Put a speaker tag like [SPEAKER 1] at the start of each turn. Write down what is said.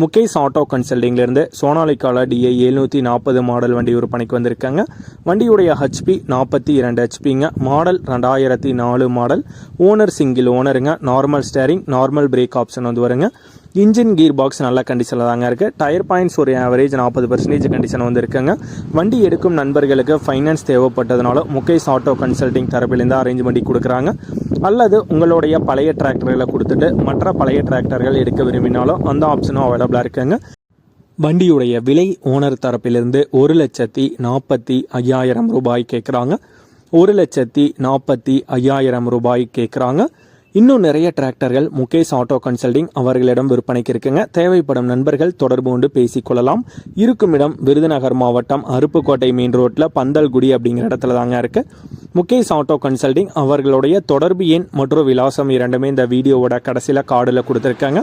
[SPEAKER 1] Mukesh auto கன்சல்டிங்லேருந்து சோனாலிக்கால DA எழுநூற்றி நாற்பது மாடல் வண்டி விற்பனைக்கு வந்திருக்காங்க. வண்டியுடைய ஹெச்பி நாற்பத்தி இரண்டு ஹெச்பிங்க மாடல் ரெண்டாயிரத்தி நாலு model. Owner single ஓனருங்க normal steering normal brake option வந்து வருங்க. இன்ஜின் கீர் பாக்ஸ் நல்ல கண்டிஷனில் தாங்க இருக்குது டயர் பாயிண்ட்ஸ் ஒரு ஆவரேஜ் நாற்பது பர்சன்டேஜ் கண்டிஷன் வந்து இருக்குங்க. வண்டி எடுக்கும் நண்பர்களுக்கு ஃபைனான்ஸ் தேவைப்பட்டதுனால முகேஷ் ஆட்டோ கன்சல்டிங் தரப்பிலிருந்து அரேஞ்ச் பண்ணி கொடுக்குறாங்க. அல்லது உங்களுடைய பழைய டிராக்டர்களை கொடுத்துட்டு மற்ற பழைய டிராக்டர்கள் எடுக்க விரும்பினாலும் அந்த ஆப்ஷனும் அவைலபிளாக இருக்குங்க. வண்டியுடைய விலை ஓனர் தரப்பிலிருந்து ஒரு லட்சத்தி நாற்பத்தி ஐயாயிரம் ரூபாய் கேட்குறாங்க ஒரு லட்சத்தி நாற்பத்தி ஐயாயிரம் ரூபாய் கேட்குறாங்க இன்னும் நிறைய டிராக்டர்கள் முகேஷ் ஆட்டோ கன்சல்டிங் அவர்களிடம் விற்பனைக்கு இருக்குங்க. தேவைப்படும் நண்பர்கள் தொடர்பு கொண்டு பேசிக்கொள்ளலாம் இருக்கும் இடம் விருதுநகர் மாவட்டம் அருப்புக்கோட்டை மெயின் ரோட்டில் பந்தல்குடி அப்படிங்கிற இடத்துல தாங்க இருக்கு. முகேஷ் ஆட்டோ கன்சல்டிங் அவர்களுடைய தொடர்பு எண் மற்றும் விலாசம் இரண்டுமே இந்த வீடியோவோட கடைசியில் கார்டில் கொடுத்துருக்காங்க.